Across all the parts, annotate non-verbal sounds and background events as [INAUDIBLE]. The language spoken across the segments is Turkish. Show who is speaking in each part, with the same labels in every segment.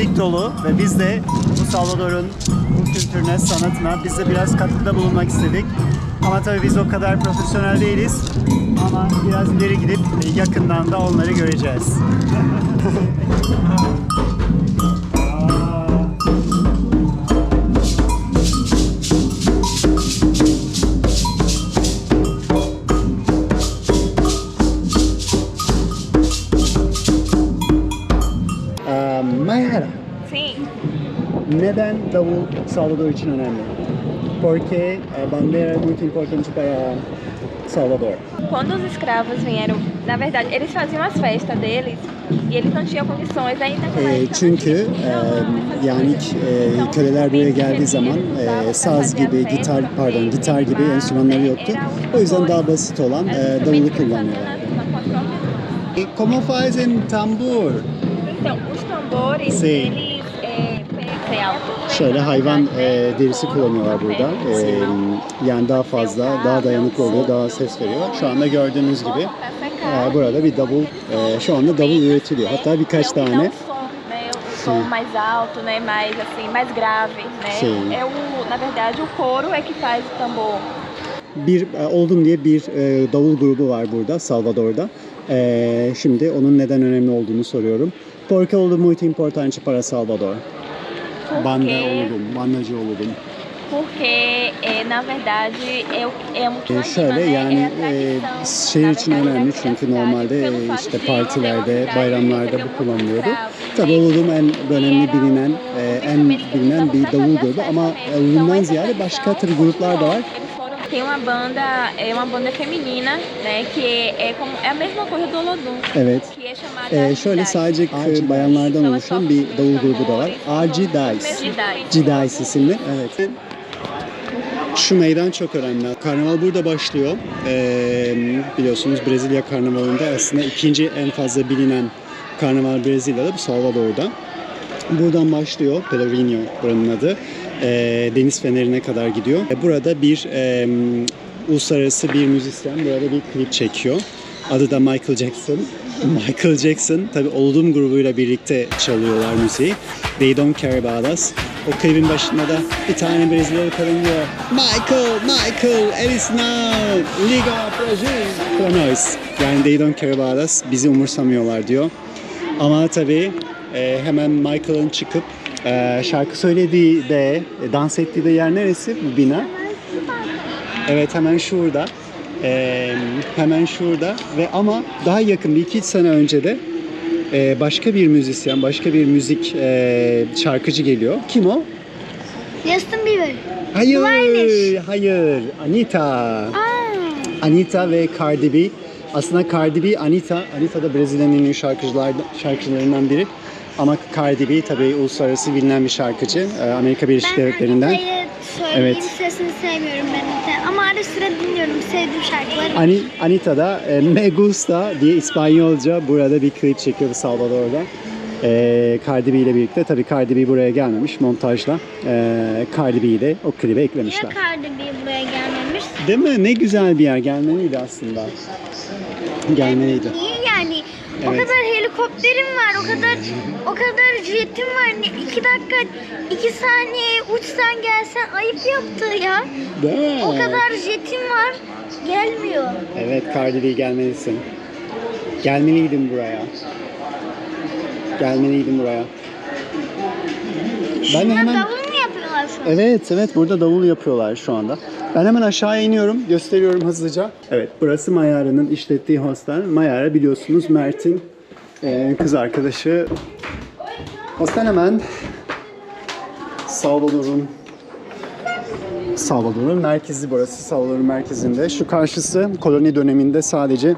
Speaker 1: müzik dolu ve biz de bu Salvador'un bu kültürüne, sanatına biz de biraz katkıda bulunmak istedik. Ama tabii biz o kadar profesyonel değiliz. Ama biraz ileri gidip yakından da onları göreceğiz. [LAUGHS] Salvador için önemli? Porque a bandera é muito importante para Salvador.
Speaker 2: Quando os escravos vieram, na verdade, eles faziam as festas deles e eles não tinham condições
Speaker 1: Ee,
Speaker 2: época.
Speaker 1: çünkü e, yani e, köleler
Speaker 2: os
Speaker 1: buraya geldiği
Speaker 2: eles
Speaker 1: zaman e, saz gibi, gitar pardon
Speaker 2: e
Speaker 1: gitar gibi enstrümanları yoktu. O yüzden daha basit olan e, davulu kullanıyorlar. E, como fazem tambur?
Speaker 2: Então, os tambores,
Speaker 1: Sim.
Speaker 2: eles é, é alto.
Speaker 1: Şöyle hayvan e, derisi kullanıyorlar burada. E, yani daha fazla, daha dayanıklı oluyor, daha ses veriyor. Şu anda gördüğünüz gibi e, burada bir davul, e, şu anda davul üretiliyor. Hatta birkaç tane.
Speaker 2: som, mais alto, né? Mais assim, mais grave, né?
Speaker 1: Sim.
Speaker 2: É o, na verdade, o couro é que faz o tambor.
Speaker 1: Bir Oldum diye bir e, davul grubu var burada Salvador'da. E, şimdi onun neden önemli olduğunu soruyorum. Porque Oldum muito importante para Salvador. Banda Oldum, bandacı Oldum.
Speaker 2: porque é, na verdade é é o que
Speaker 1: E, şöyle
Speaker 2: né?
Speaker 1: yani e, şehir için önemli çünkü normalde e, işte partilerde, bayramlarda bu kullanılıyordu. Tabii
Speaker 2: né?
Speaker 1: Oldum en önemli bilinen, e, en bilinen bir davul grubu ama
Speaker 2: festas
Speaker 1: e,
Speaker 2: essa
Speaker 1: ziyade başka tür gruplar da var.
Speaker 2: Tem uma banda, é uma banda feminina, né? Que é como é a mesma coisa do Olodum.
Speaker 1: Evet.
Speaker 2: Que é chamada
Speaker 1: E, şöyle sadece kı- bayanlardan oluşan bir davul grubu da var. Arci Dice. Cidais isimli. Evet. Şu meydan çok önemli. Karnaval burada başlıyor. Ee, biliyorsunuz Brezilya Karnavalı'nda aslında ikinci en fazla bilinen karnaval Brezilya'da bu Salvador'da. Buradan başlıyor. Pelourinho buranın adı. Ee, Deniz Feneri'ne kadar gidiyor. E, Burada bir e, uluslararası bir müzisyen burada bir klip çekiyor. Adı da Michael Jackson. [LAUGHS] Michael Jackson tabi Oldum grubuyla birlikte çalıyorlar müziği. They Don't Care About Us. O klibin başında da bir tane Brezilyalı kadın diyor Michael, Michael, it now Liga Brazil Cronos. Yani They Don't Care About Us bizi umursamıyorlar diyor. Ama tabii e, hemen Michael'ın çıkıp e, şarkı söylediği de, dans ettiği de yer neresi bu bina? Evet hemen şurada. E, hemen şurada ve ama daha yakın bir iki sene önce de e, başka bir müzisyen, başka bir müzik e, şarkıcı geliyor. Kim o?
Speaker 3: Justin Bieber.
Speaker 1: Hayır,
Speaker 3: Varmış.
Speaker 1: hayır. Anita.
Speaker 3: Aa,
Speaker 1: Anita ve Cardi B. Aslında Cardi B, Anita. Anita da Brezilya'nın ünlü şarkıcılar, şarkıcılarından biri. Ama Cardi B tabii uluslararası bilinen bir şarkıcı. Ee, Amerika Birleşik
Speaker 3: ben
Speaker 1: Devletleri'nden.
Speaker 3: Anita'yı söylediğim
Speaker 1: Evet.
Speaker 3: sesini sevmiyorum ben de. Ama ara sıra dinliyorum sevdiğim şarkıları.
Speaker 1: Ani, Anita da e, Me Gusta diye İspanyolca burada bir klip çekiyor Salvador'da. E, Cardi B ile birlikte. Tabii Cardi B buraya gelmemiş montajla. E, Cardi B'yi de o klibe
Speaker 3: Niye
Speaker 1: eklemişler.
Speaker 3: Cardi B buraya gelmemiş?
Speaker 1: Değil mi? Ne güzel bir yer. Gelmeliydi aslında. Gelmeliydi.
Speaker 3: Niye yani? O
Speaker 1: Evet.
Speaker 3: kadar helikopterim var, o kadar o kadar jetim var. İki dakika, iki saniye uçsan gelsen ayıp yaptı ya.
Speaker 1: Değil mi?
Speaker 3: O kadar jetim var, gelmiyor.
Speaker 1: Evet Cardi B gelmelisin. Gelmeliydin buraya. Gelmeliydin buraya. Ben hemen...
Speaker 3: davul mu yapıyorlar şu an?
Speaker 1: Evet evet burada davul yapıyorlar şu anda. Ben hemen aşağı iniyorum. Gösteriyorum hızlıca. Evet burası Mayara'nın işlettiği hostel. Mayara biliyorsunuz Mert'in e, kız arkadaşı. Hostel hemen Salvador'un Salvador'un merkezi burası. Salvador'un merkezinde. Şu karşısı koloni döneminde sadece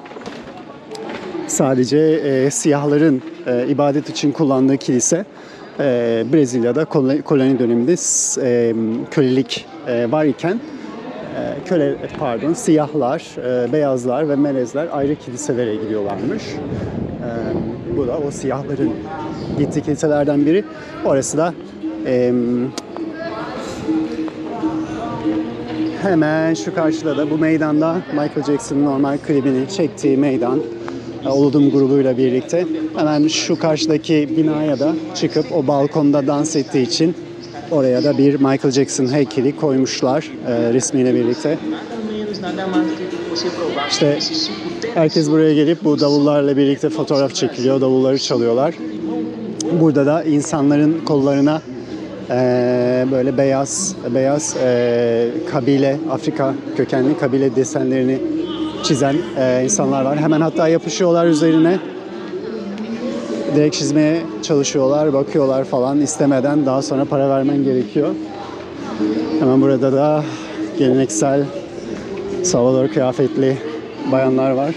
Speaker 1: sadece e, siyahların e, ibadet için kullandığı kilise. E, Brezilya'da koloni, döneminde e, kölelik e, var iken köle pardon siyahlar, e, beyazlar ve melezler ayrı kiliselere gidiyorlarmış. E, bu da o siyahların gittiği kiliselerden biri. Orası da Hemen şu karşıda da bu meydanda Michael Jackson'ın normal klibini çektiği meydan. e, Oludum grubuyla birlikte. Hemen şu karşıdaki binaya da çıkıp o balkonda dans ettiği için oraya da bir Michael Jackson heykeli koymuşlar e, resmiyle birlikte. İşte herkes buraya gelip bu davullarla birlikte fotoğraf çekiliyor, davulları çalıyorlar. Burada da insanların kollarına eee, böyle beyaz beyaz eee, kabile Afrika kökenli kabile desenlerini çizen eee, insanlar var. Hemen hatta yapışıyorlar üzerine. Direkt çizmeye çalışıyorlar, bakıyorlar falan istemeden daha sonra para vermen gerekiyor. Hemen burada da geleneksel Salvador kıyafetli bayanlar var.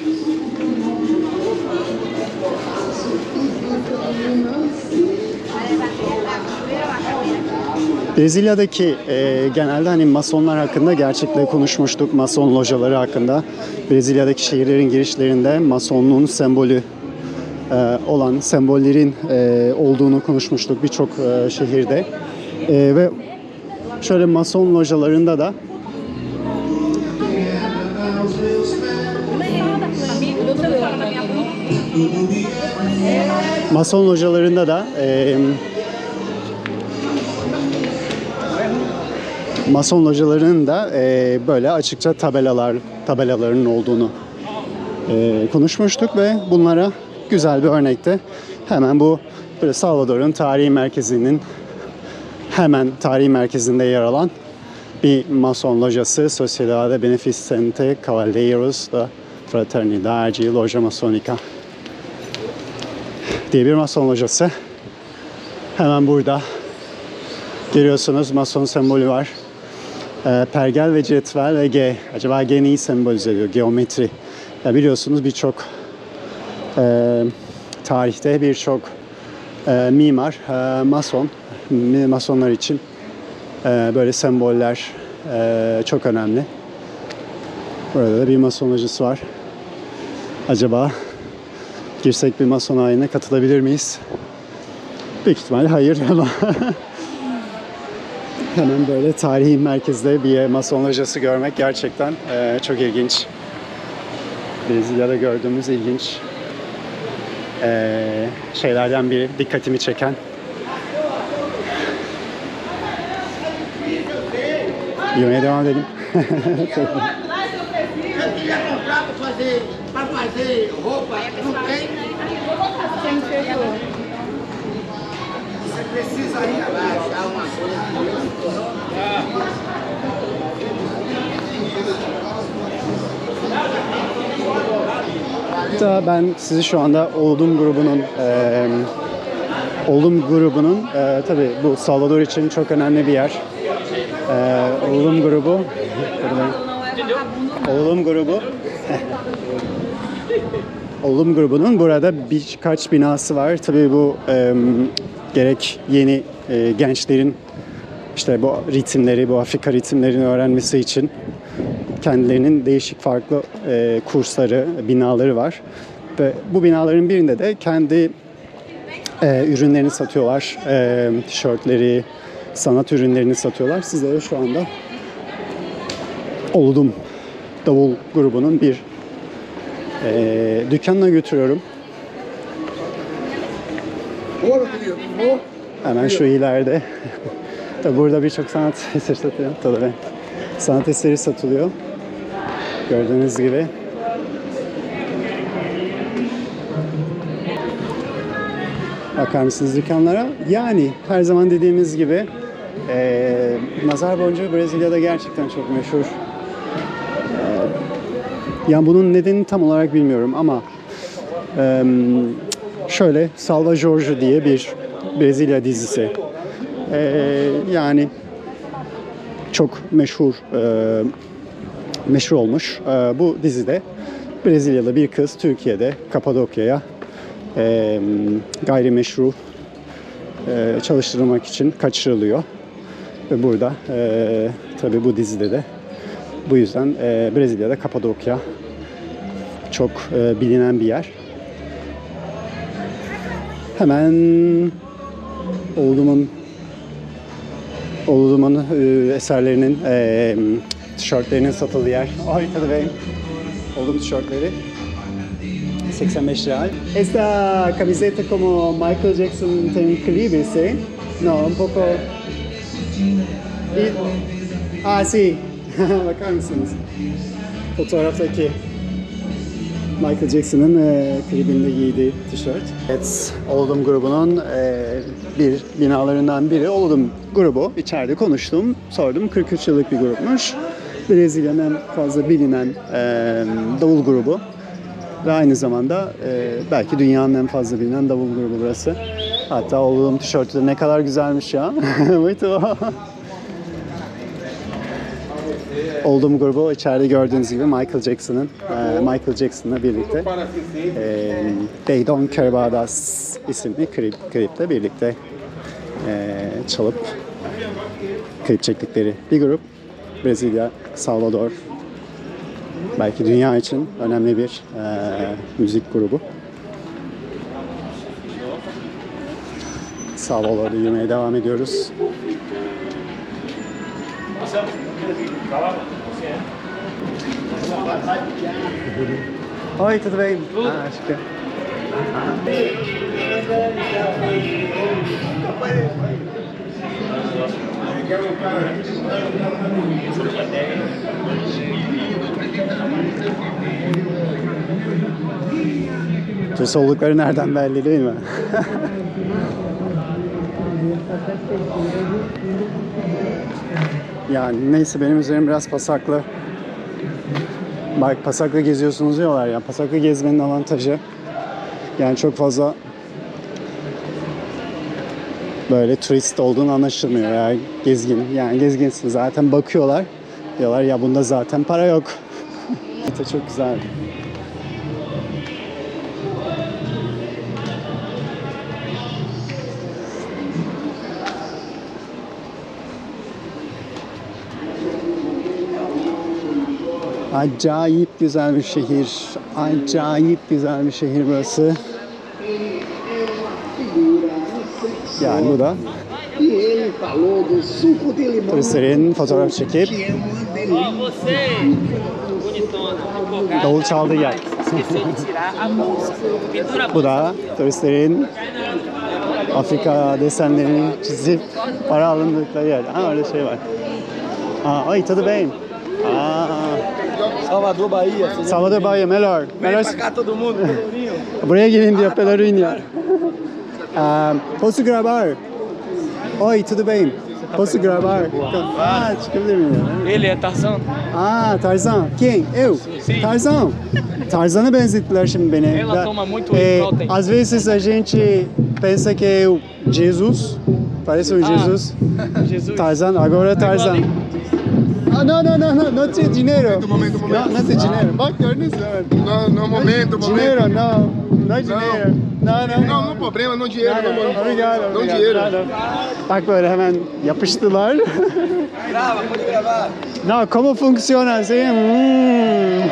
Speaker 1: Brezilya'daki e, genelde hani masonlar hakkında gerçekle konuşmuştuk. Mason locaları hakkında. Brezilya'daki şehirlerin girişlerinde masonluğun sembolü olan sembollerin e, olduğunu konuşmuştuk birçok e, şehirde. E, ve şöyle mason localarında da Mason localarında da e, Mason localarının da e, böyle açıkça tabelalar tabelalarının olduğunu e, konuşmuştuk ve bunlara güzel bir örnekte hemen bu böyle Salvador'un tarihi merkezinin hemen tarihi merkezinde yer alan bir Mason lojası Sociedade Beneficente Cavalleiros da Fraternidade Loja Masonica diye bir Mason lojası. Hemen burada görüyorsunuz Mason sembolü var. Ee, pergel ve cetvel ve G. Acaba G neyi sembolize ediyor? Geometri. Ya biliyorsunuz birçok e, tarihte birçok e, mimar, e, mason, masonlar için e, böyle semboller e, çok önemli. Burada da bir mason lojası var. Acaba girsek bir mason ayine katılabilir miyiz? Büyük ihtimalle hayır ama [LAUGHS] hemen böyle tarihi merkezde bir mason lojası görmek gerçekten e, çok ilginç. Brezilya'da gördüğümüz ilginç e, şeylerden biri dikkatimi çeken. Yürümeye devam edelim.
Speaker 4: precisa [LAUGHS] ir.
Speaker 1: Hatta ben sizi şu anda Oldum grubunun e, Oldum grubunun e, tabii bu Salvador için çok önemli bir yer. E, Oldum grubu Oldum grubu [LAUGHS] Oldum grubunun burada birkaç binası var. Tabii bu e, gerek yeni e, gençlerin işte bu ritimleri, bu Afrika ritimlerini öğrenmesi için kendilerinin değişik farklı e, kursları, binaları var. Ve bu binaların birinde de kendi e, ürünlerini satıyorlar. E, tişörtleri, sanat ürünlerini satıyorlar. Sizlere şu anda Oldum Davul grubunun bir e, dükkanına götürüyorum. Hemen şu ileride. [LAUGHS] Burada birçok sanat eseri satılıyor. Tabii. Sanat eseri satılıyor. Gördüğünüz gibi. Bakar mısınız dükkanlara? Yani her zaman dediğimiz gibi eee nazar boncuğu Brezilya'da gerçekten çok meşhur. Eee, yani bunun nedenini tam olarak bilmiyorum ama eee, şöyle Salva Jorge diye bir Brezilya dizisi. Eee, yani çok meşhur eee, meşhur olmuş. Eee, bu dizide Brezilyalı bir kız Türkiye'de Kapadokya'ya eee gayrimeşru eee, çalıştırılmak için kaçırılıyor. Ve burada eee tabi bu dizide de bu yüzden eee, Brezilya'da Kapadokya çok eee, bilinen bir yer. Hemen Oğlumun Oğlumun e, eserlerinin e, tişörtlerinin satıldığı yer. Ay tadı beyim. Oğlum tişörtleri 85 real. Esta camiseta como Michael Jackson tem clipe, ¿sí? No, un poco... Y... Ah, sí. [LAUGHS] Bakar mısınız? Fotoğraftaki Michael Jackson'ın e, klibinde giydiği tişört. Evet, Oldum grubunun e, bir binalarından biri. Oldum grubu. İçeride konuştum, sordum. 43 yıllık bir grupmuş. Brezilya'nın en fazla bilinen e, davul grubu. Ve aynı zamanda e, belki dünyanın en fazla bilinen davul grubu burası. Hatta Oldum tişörtü de ne kadar güzelmiş ya. [LAUGHS] Oldum grubu içeride gördüğünüz gibi Michael Jackson'ın e, Michael Jackson'la birlikte e, They Don't Care About Us isimli klip, klipte birlikte e, çalıp klip çektikleri bir grup. Brezilya, Salvador. Belki dünya için önemli bir e, müzik grubu. Salvador'da yürümeye devam ediyoruz. Oi, tudo bem? Ah, acho que... Türk oldukları nereden belli değil mi? [LAUGHS] yani neyse benim üzerim biraz pasaklı. Bak pasakla geziyorsunuz diyorlar ya. Pasakla gezmenin avantajı yani çok fazla böyle turist olduğunu anlaşılmıyor ya gezgin. Yani gezginsin zaten bakıyorlar. Diyorlar ya bunda zaten para yok. [LAUGHS] çok güzel. Acayip güzel bir şehir. Acayip güzel bir şehir burası. Yani bu da turistlerin fotoğraf çekip davul çaldığı yer. [LAUGHS] Bu da turistlerin Afrika desenlerini çizip para alındıkları yer. Ha öyle şey var. Aa, ay tudo bem? Aa,
Speaker 5: Salvador, Bahia.
Speaker 1: Salvador Bahia, melhor. Melhor
Speaker 5: pra cá todo mundo, [LAUGHS] Pelourinho.
Speaker 1: Buraya gelin diyor Pelourinho. Aa, posso grabar? Oi, tudo bem? Posso grabar? Ah?
Speaker 5: Ele é Tarzan.
Speaker 1: Aa Tarzan. Kim? Eu. Tarzan. Tarzan'a benzettiler şimdi beni.
Speaker 5: Ela
Speaker 1: Da-
Speaker 5: toma muito protein.
Speaker 1: Às vezes a gente pensa que é o Jesus. Parece um
Speaker 5: Ah.
Speaker 1: Jesus.
Speaker 5: Jesus.
Speaker 1: Tarzan, agora Tarzan. Ah, não, não, não, não, não tem dinheiro.
Speaker 6: Momento, momento, momento.
Speaker 1: Não, não tem dinheiro. Bak gördünüz mü?
Speaker 6: No, no momento,
Speaker 1: Dinheiro,
Speaker 6: momento.
Speaker 1: não. Não é dinheiro. Não, não.
Speaker 6: Não, no problema, não dinheiro,
Speaker 1: Não,
Speaker 6: não,
Speaker 1: não, Obrigado,
Speaker 6: não dinheiro.
Speaker 1: Não, não. Bak böyle hemen yapıştılar.
Speaker 5: Grava, pode gravar.
Speaker 1: no, como funciona assim? Hmm.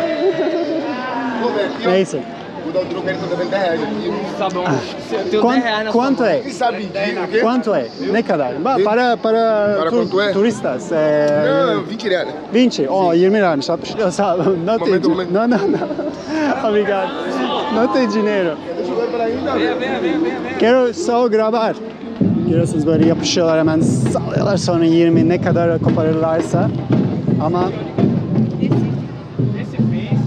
Speaker 6: Vou ver aqui, ó.
Speaker 1: Neyse.
Speaker 6: Vou dar o troco, ele tá devendo 10 reais aqui.
Speaker 5: Tá bom. Eu tenho
Speaker 1: Quan-
Speaker 5: 10 reais na sua
Speaker 1: quanto
Speaker 5: mão.
Speaker 1: é?
Speaker 6: Quem sabe disso, o quê?
Speaker 1: Quanto é? Ne kadar? Ba- Para para,
Speaker 6: Para
Speaker 1: tur-
Speaker 6: quanto é?
Speaker 1: turistas. É,
Speaker 6: Não, 20 reais.
Speaker 1: 20. Oh, 20 liraymış. 60 lira sağ olun. Não tem
Speaker 6: Momento,
Speaker 1: di-
Speaker 6: momento.
Speaker 1: Não, não, não. [LAUGHS] Obrigado. Não tem dinheiro.
Speaker 6: Deixa eu ver pra ainda.
Speaker 5: Venha, venha, venha, venha. venha.
Speaker 1: Quero só gravar. Görüyorsunuz böyle yapışıyorlar hemen sallıyorlar sonra 20 ne kadar koparırlarsa. Ama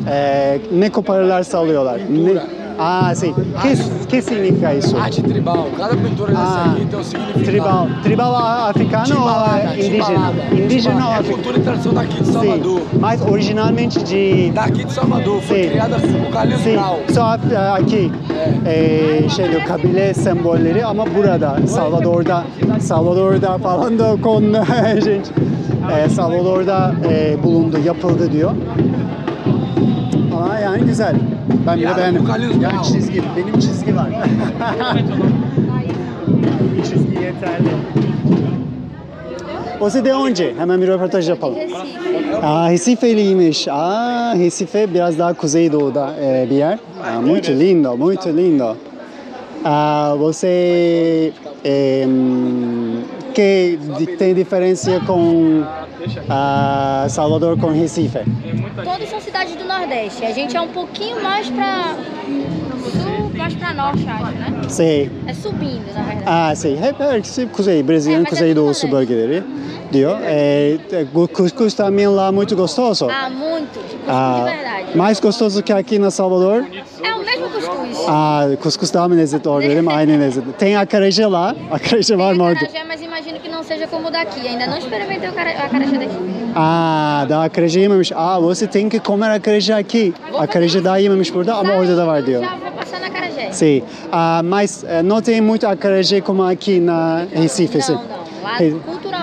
Speaker 1: eee, ne koparırlarsa alıyorlar. Ne? Ah, sim. Que, que significa isso?
Speaker 5: Arte tribal. Cada pintura dessa
Speaker 1: Ah,
Speaker 5: aqui tem um significado.
Speaker 1: Tribal. Tribal africano
Speaker 5: Timbalada,
Speaker 1: ou indígena?
Speaker 5: timbalada.
Speaker 1: Indígena ou
Speaker 5: É a
Speaker 1: africano?
Speaker 5: cultura e tradição daqui de Salvador.
Speaker 1: Sim. Mas originalmente de
Speaker 5: Daqui de Salvador. Foi
Speaker 1: Sim.
Speaker 5: criada por Calil
Speaker 1: Sim,
Speaker 5: Cal.
Speaker 1: só aqui eee şey diyor kabile sembolleri ama burada Salvador'da Salvador'da falan da con [LAUGHS] gente eee, Salvador'da eee, bulundu yapıldı diyor. Yani güzel. Ben bile beğendim. Yani çizgi, benim çizgi var. [LAUGHS] çizgi yeterli. Você de onde? Hemen bir röportaj yapalım. Aa, Recifeliymiş. Aa, Recife biraz daha kuzeydoğuda e, bir yer. Aa, muito lindo, muito lindo. Aa, você em, que tem diferença com ah, Salvador com Recife?
Speaker 3: Todas são cidades do Nordeste. A gente é um pouquinho mais pra mais pra norte, acho, né?
Speaker 1: Sei.
Speaker 3: É subindo, na verdade.
Speaker 1: Şey, hep hepsi kuzey, Brezilya'nın
Speaker 3: Evet,
Speaker 1: kuzey
Speaker 3: hepsi
Speaker 1: doğusu
Speaker 3: kuzey.
Speaker 1: bölgeleri diyor. Ee, bu cuscuz também lá muito gostoso.
Speaker 3: Ah, muito. Tipo,
Speaker 1: Ah,
Speaker 3: de verdade.
Speaker 1: mais gostoso que aqui na Salvador.
Speaker 3: É mesmo cuscuz.
Speaker 1: Daha mı lezzetli orada değil mi? Aynı lezzetli. Tem acarajé lá. Acarajé var mı orada?
Speaker 3: acarajé, mas imagino que não seja como daqui. Ainda não experimentei o cara- o acarajé daqui.
Speaker 1: Aa, daha acarajé yememiş. Aa, você tem que comer acarajé aqui. Acarajé daha yememiş burada ama orada da var diyor. Sim. Ah, mas eh, não tem muito acarajé como aqui na Recife.
Speaker 3: Não, não. Lá,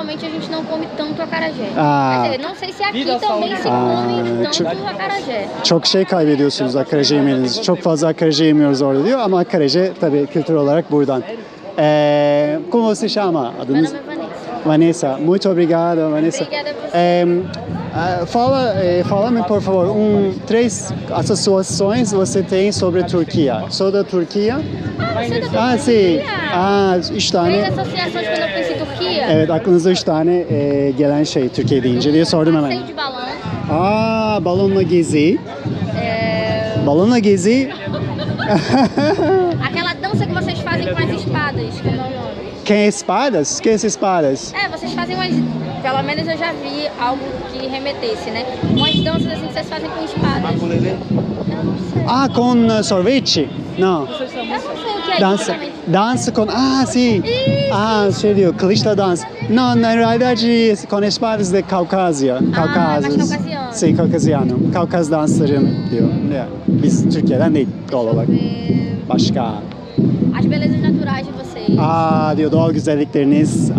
Speaker 3: Culturalmente, a gente não come tanto acarajé.
Speaker 1: Ah.
Speaker 3: Dizer, não sei se aqui
Speaker 7: Vida,
Speaker 3: também se
Speaker 1: Ah,
Speaker 3: come
Speaker 1: çok-
Speaker 3: acarajé.
Speaker 1: Çok şey kaybediyorsunuz acarajé yemeniz. Çok fazla acarajé yemiyoruz orada diyor ama acarajé tabii kültür olarak buradan. Ee, como você chama?
Speaker 3: Meu nome é Vanessa.
Speaker 1: Vanessa. Muito obrigado, Vanessa.
Speaker 3: Obrigada a você.
Speaker 1: É, ah, fala, eh, fala-me por favor, um, três associações você tem sobre a Turquia. Sou da Turquia.
Speaker 3: Ah, é da
Speaker 1: Ah, sim. Ah, üç tane.
Speaker 3: Três associações quando eu penso em Turquia.
Speaker 1: Evet aklınızda üç tane e, gelen şey Türkiye deyince diye sordum hemen.
Speaker 3: Passeio de balão.
Speaker 1: Aa balonla gezi.
Speaker 3: É...
Speaker 1: Balonla gezi. [LAUGHS]
Speaker 3: Aquela dança que vocês fazem com as espadas, como é o nome?
Speaker 1: Que espadas? Que é espadas?
Speaker 3: É, vocês fazem umas. Pelo menos eu já vi algo que remetesse, né? Umas danças assim que vocês fazem com espadas. Não sei.
Speaker 1: Ah com eh, sorvete? Não.
Speaker 3: Eu não sei o que é
Speaker 1: Dança. Dança com... Ah sim.
Speaker 3: Isso.
Speaker 1: Ah diyor kılıçla dans. No, na realidade com espadas de Kaukasya. Kaukazos.
Speaker 3: mais caucasiano.
Speaker 1: Sim, Kaukasiano. Kaukaz dansları diyor. Yani biz Türkiye'den değil doğal olarak.
Speaker 3: É,
Speaker 1: Başka.
Speaker 3: As belezas naturais de vocês.
Speaker 1: Aa diyor doğal güzellikleriniz.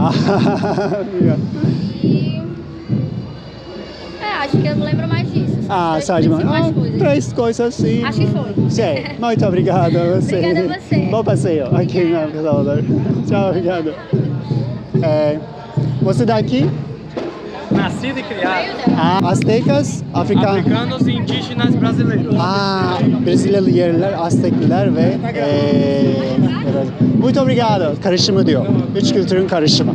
Speaker 3: E. É, acho que eu lembro mais disso.
Speaker 1: Ah, sadece
Speaker 3: principais
Speaker 1: ah,
Speaker 3: coisas.
Speaker 1: três coisas sim.
Speaker 3: Acho que foi.
Speaker 1: Sim, muito obrigado a [LAUGHS] você.
Speaker 3: Obrigada a você.
Speaker 1: Bom passeio aqui na Salvador. Tchau, obrigado. É, você daqui?
Speaker 7: Nascido e criado.
Speaker 1: Ah, Aztecas, Africanos.
Speaker 7: Africanos e indígenas brasileiros.
Speaker 1: Ah, Brezilyalı yerliler, Aztekliler ve eee biraz- Muito obrigado. Karışımı diyor. Üç kültürün karışımı.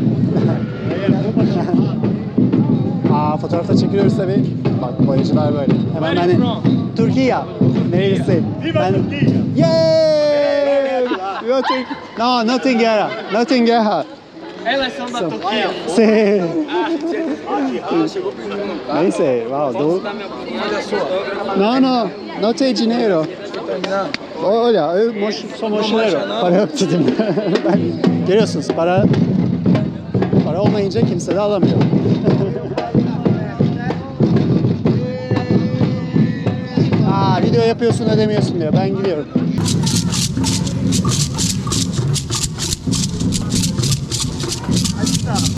Speaker 1: Fotoğrafta çekiliyoruz tabii. Bak boyacılar böyle. Hemen ben
Speaker 7: from?
Speaker 1: Türkiye. Nerelisin? ben... Yeah! Yo, Türk... No, nothing era. Nothing era.
Speaker 7: Elas são da Turquia.
Speaker 1: Sim. Neyse, wow. Do... No, no, no tem dinheiro. Olha, eu moş, sou mochileiro. Para yok dedim. ben, [LAUGHS] görüyorsunuz para para olmayınca kimse de alamıyor. [LAUGHS] Video yapıyorsun ödemiyorsun diyor. Ben gidiyorum.